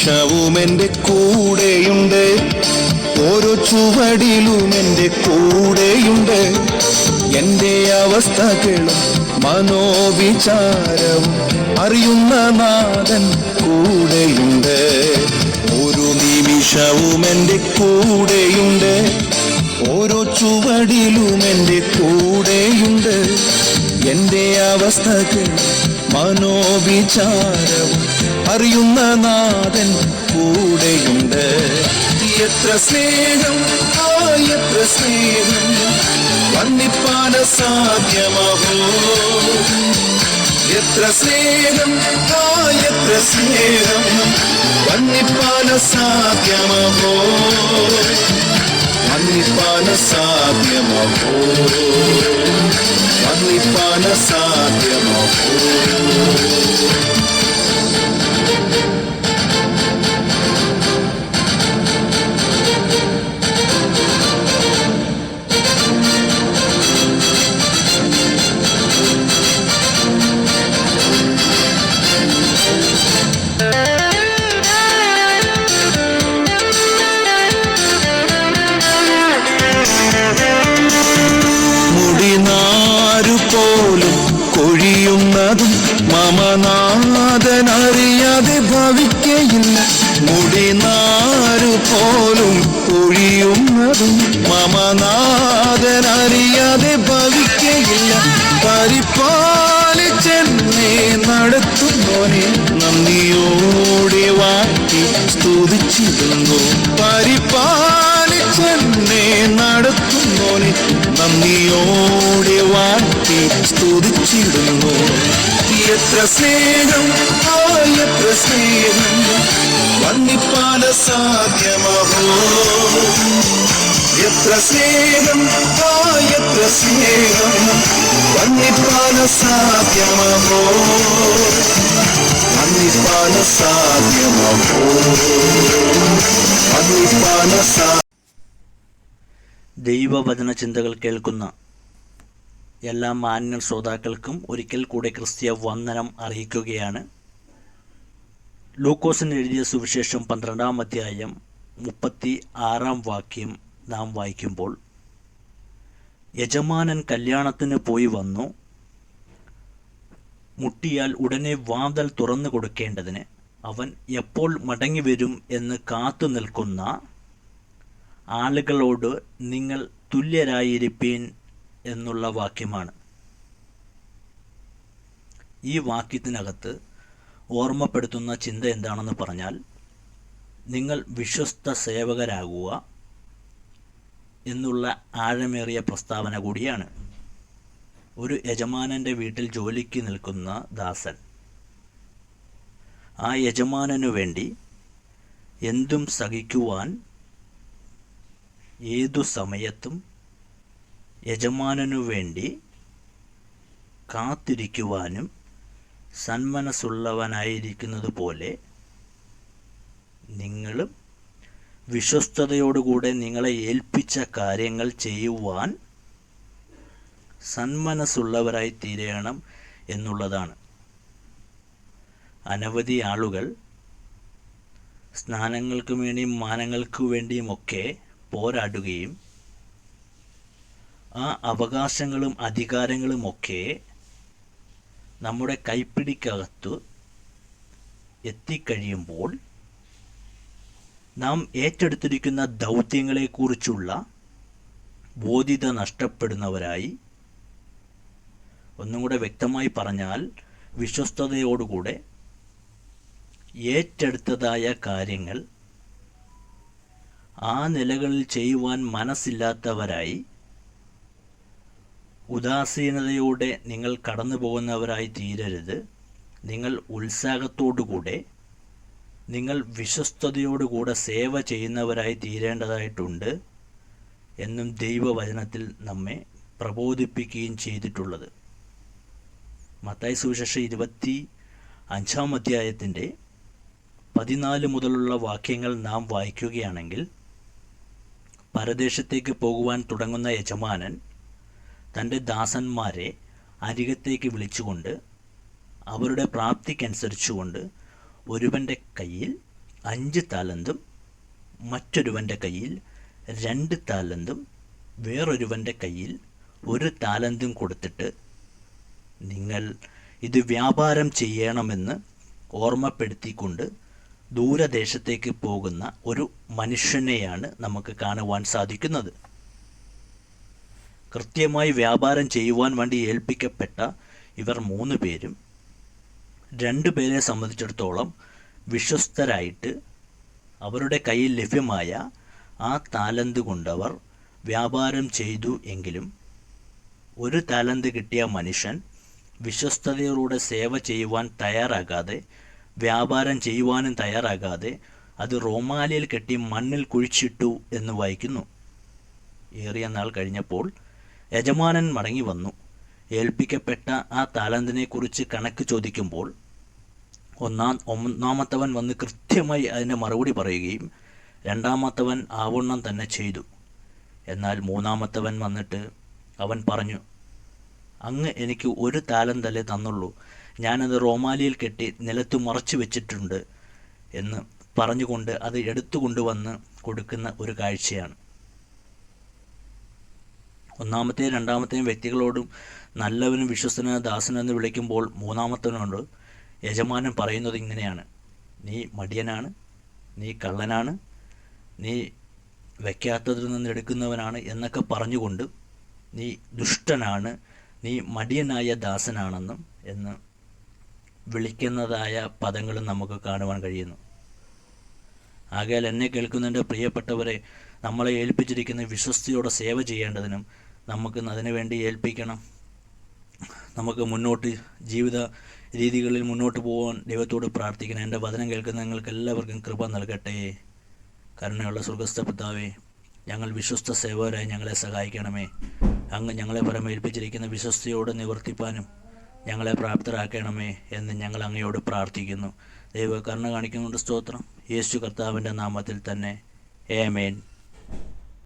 നിമിഷവും എന്റെ കൂടെയുണ്ട്. ഓരോ ചുവടിലും എന്റെ കൂടെയുണ്ട്. എന്റെ അവസ്ഥകളും മനോവിചാരവും അറിയുന്ന നാഥൻ കൂടെയുണ്ട്. ഒരു നിമിഷവും എന്റെ കൂടെയുണ്ട്. ഓരോ ചുവടിലും എന്റെ കൂടെയുണ്ട്. എന്റെ അവസ്ഥകൾ മനോവിചാരവും അറിയുന്ന നാഥൻ കൂടെയുണ്ട്. എത്ര സ്നേഹം ആ എത്ര സ്നേഹം വർണിപ്പാന സാധ്യമഹോ എത്ര സ്നേഹം ആ എത്ര സ്നേഹം വർണിപ്പാന സാധ്യമഹോ വർണിപ്പാന സാധ്യമഹോ పరిపాల సాధ్యమో കൊഴിയുന്നതും മമനാഥനറിയാതെ ഭവിക്കയില്ല. പരിപാലിച്ചെന്നെ നടത്തുന്നോനെ നന്ദിയോടെ വാക്കി സ്തുതിച്ചിരുന്നു പരിപാലിച്ചെന്നെ നടത്തുന്നോനെ നന്ദിയോടെ വാക്കി സ്തുതിച്ചിടുന്നു. എത്ര സ്നേഹം എത്ര സ്നേഹം വന്നിപ്പാല സാധ്യമഹോ. എത്ര സ്നേഹം ആ എത്ര സ്നേഹം. വന്നിപ്പാന സാധ്യമോ? വന്നിപ്പാന സാധ്യമോ? വന്നിപ്പാന സാ ദൈവവചന ചിന്തകൾ കേൾക്കുന്ന എല്ലാ മാന്യ ശ്രോതാക്കൾക്കും ഒരിക്കൽ കൂടെ ക്രിസ്തീയ വന്ദനം അറിയിക്കുകയാണ് ലൂക്കോസിന് എഴുതിയ സുവിശേഷം പന്ത്രണ്ടാം അധ്യായം മുപ്പത്തി ആറാം വാക്യം നാം വായിക്കുമ്പോൾ യജമാനൻ കല്യാണത്തിന് പോയി വന്നു. മുട്ടിയാൽ ഉടനെ വാതൽ തുറന്നു കൊടുക്കേണ്ടതിന് അവൻ എപ്പോൾ മടങ്ങി വരും എന്ന് കാത്തു നിൽക്കുന്ന ആളുകളോട് നിങ്ങൾ തുല്യരായിരിപ്പീൻ എന്നുള്ള വാക്യമാണ്. ഈ വാക്യത്തിനകത്ത് ഓർമ്മപ്പെടുത്തുന്ന ചിന്ത എന്താണെന്ന് പറഞ്ഞാൽ നിങ്ങൾ വിശ്വസ്ത സേവകരാകുക എന്നുള്ള ആഴമേറിയ പ്രസ്താവന കൂടിയാണ്. ഒരു യജമാനന്റെ വീട്ടിൽ ജോലിക്ക് നിൽക്കുന്ന ദാസൻ. ആ യജമാനനു വേണ്ടി എന്തും സഹിക്കുവാൻ ഏതു സമയത്തും യജമാനനു വേണ്ടി കാത്തിരിക്കുവാനും സന്മനസ്സുള്ളവനായിരിക്കുന്നത് പോലെ നിങ്ങളും വിശ്വസ്തയോടുകൂടെ നിങ്ങളെ ഏൽപ്പിച്ച കാര്യങ്ങൾ ചെയ്യുവാൻ സന്മനസ്സുള്ളവരായി തീരണം എന്നുള്ളതാണ്. അനവധി ആളുകൾ സ്നാനങ്ങൾക്ക് വേണ്ടിയും മാനങ്ങൾക്ക് വേണ്ടിയുമൊക്കെ പോരാടുകയും ആ അവകാശങ്ങളും അധികാരങ്ങളുമൊക്കെ നമ്മുടെ കൈപ്പിടിക്കകത്ത് എത്തിക്കഴിയുമ്പോൾ നാം ഏറ്റെടുത്തിരിക്കുന്ന ദൗത്യങ്ങളെക്കുറിച്ചുള്ള ബോധ്യത നഷ്ടപ്പെടുന്നവരായി ഒന്നും കൂടെ വ്യക്തമായി പറഞ്ഞാൽ വിശ്വസ്തയോടുകൂടെ ഏറ്റെടുത്തതായ കാര്യങ്ങൾ ആ നിലകളിൽ ചെയ്യുവാൻ മനസ്സില്ലാത്തവരായി ഉദാസീനതയോടെ നിങ്ങൾ കടന്നു പോകുന്നവരായി തീരരുത്. നിങ്ങൾ ഉത്സാഹത്തോടുകൂടെ നിങ്ങൾ വിശ്വസ്തയോടുകൂടെ സേവ ചെയ്യുന്നവരായി തീരേണ്ടതായിട്ടുണ്ട് എന്നും ദൈവവചനത്തിൽ നമ്മെ പ്രബോധിപ്പിക്കുകയും ചെയ്തിട്ടുള്ളത്. മത്തായി സുവിശേഷം ഇരുപത്തി അഞ്ചാം അധ്യായത്തിന്റെ പതിനാല് മുതലുള്ള വാക്യങ്ങൾ നാം വായിക്കുകയാണെങ്കിൽ പരദേശത്തേക്ക് പോകുവാൻ തുടങ്ങുന്ന യജമാനൻ തന്റെ ദാസന്മാരെ അരികത്തേക്ക് വിളിച്ചുകൊണ്ട് അവരുടെ പ്രാപ്തിക്കനുസരിച്ചുകൊണ്ട് ഒരുവന്റെ കയ്യിൽ അഞ്ച് താലന്തും മറ്റൊരുവന്റെ കയ്യിൽ രണ്ട് താലന്തും വേറൊരുവന്റെ കയ്യിൽ ഒരു താലന്തും കൊടുത്തിട്ട് നിങ്ങൾ ഇത് വ്യാപാരം ചെയ്യണമെന്ന് ഓർമ്മപ്പെടുത്തിക്കൊണ്ട് ദൂരദേശത്തേക്ക് പോകുന്ന ഒരു മനുഷ്യനെയാണ് നമുക്ക് കാണുവാൻ സാധിക്കുന്നത്. കൃത്യമായി വ്യാപാരം ചെയ്യുവാൻ വേണ്ടി ഏൽപ്പിക്കപ്പെട്ട ഇവർ മൂന്ന് പേരും രണ്ടു പേരെ സംബന്ധിച്ചിടത്തോളം വിശ്വസ്തരായിട്ട് അവരുടെ കയ്യിൽ ലഭ്യമായ ആ താലന്ത് കൊണ്ടവർ വ്യാപാരം ചെയ്തു എങ്കിലും ഒരു താലന്ത് കിട്ടിയ മനുഷ്യൻ വിശ്വസ്തതയോടെ സേവ ചെയ്യുവാൻ തയ്യാറാകാതെ വ്യാപാരം ചെയ്യുവാനും തയ്യാറാകാതെ അത് റോമാലിയിൽ കെട്ടി മണ്ണിൽ കുഴിച്ചിട്ടു എന്ന് വായിക്കുന്നു. ഏറിയ നാൾ കഴിഞ്ഞപ്പോൾ യജമാനൻ മടങ്ങി വന്നു. ഏൽപ്പിക്കപ്പെട്ട ആ താലന്തിനെക്കുറിച്ച് കണക്ക് ചോദിക്കുമ്പോൾ ഒന്നാം ഒന്നാമത്തവൻ വന്ന് കൃത്യമായി അതിന്റെ മറുപടി പറയുകയും രണ്ടാമത്തവൻ ആവണ്ണം തന്നെ ചെയ്തു. എന്നാൽ മൂന്നാമത്തവൻ വന്നിട്ട് അവൻ പറഞ്ഞു അങ്ങ് എനിക്ക് ഒരു താലന്തല്ലേ തന്നുള്ളൂ. ഞാനത് റോമാലിയിൽ കെട്ടി നിലത്ത് മറച്ചു വെച്ചിട്ടുണ്ട് എന്ന് പറഞ്ഞുകൊണ്ട് അത് എടുത്തുകൊണ്ടുവന്ന് കൊടുക്കുന്ന ഒരു കാഴ്ചയാണ്. ഒന്നാമത്തെയും രണ്ടാമത്തെയും വ്യക്തികളോടും നല്ലവനും വിശ്വസ്തനും ദാസനും എന്ന് വിളിക്കുമ്പോൾ മൂന്നാമത്തവനോട് യജമാനൻ പറയുന്നത് ഇങ്ങനെയാണ്. നീ മടിയനാണ്. നീ കള്ളനാണ്. നീ വയ്ക്കാത്തതിൽ നിന്ന് എടുക്കുന്നവനാണ് എന്നൊക്കെ പറഞ്ഞുകൊണ്ട് നീ ദുഷ്ടനാണ്. നീ മടിയനായ ദാസനാണെന്നും എന്ന് വിളിക്കുന്നതായ പദങ്ങളും നമുക്ക് കാണുവാൻ കഴിയുന്നു. ആകയാൽ എന്നെ കേൾക്കുന്നതിന്റെ പ്രിയപ്പെട്ടവരെ നമ്മളെ ഏൽപ്പിച്ചിരിക്കുന്ന വിശ്വസ്തിയോടെ സേവ ചെയ്യേണ്ടതിനും നമുക്ക് അതിനുവേണ്ടി ഏൽപ്പിക്കണം. നമുക്ക് മുന്നോട്ട് ജീവിത രീതികളിൽ മുന്നോട്ട് പോകാൻ ദൈവത്തോട് പ്രാർത്ഥിക്കണം എന്റെ വചനം കേൾക്കുന്ന നിങ്ങൾക്ക് എല്ലാവർക്കും കൃപ നൽകട്ടെ. കരുണയുള്ള സ്വർഗസ്ഥ പിതാവേ ഞങ്ങൾ വിശ്വസ്ത സേവകരായി ഞങ്ങളെ സഹായിക്കണമേ. അങ്ങ് ഞങ്ങളെ പരമേൽപ്പിച്ചിരിക്കുന്ന വിശ്വസ്തയോട് നിവർത്തിപ്പാനും ഞങ്ങളെ പ്രാപ്തരാക്കണമേ എന്ന് ഞങ്ങൾ അങ്ങയോട് പ്രാർത്ഥിക്കുന്നു. ദൈവ കരുണ കാണിക്കുന്നുണ്ട് സ്തോത്രം. യേശു കർത്താവിന്റെ നാമത്തിൽ തന്നെ. ഏമേൻ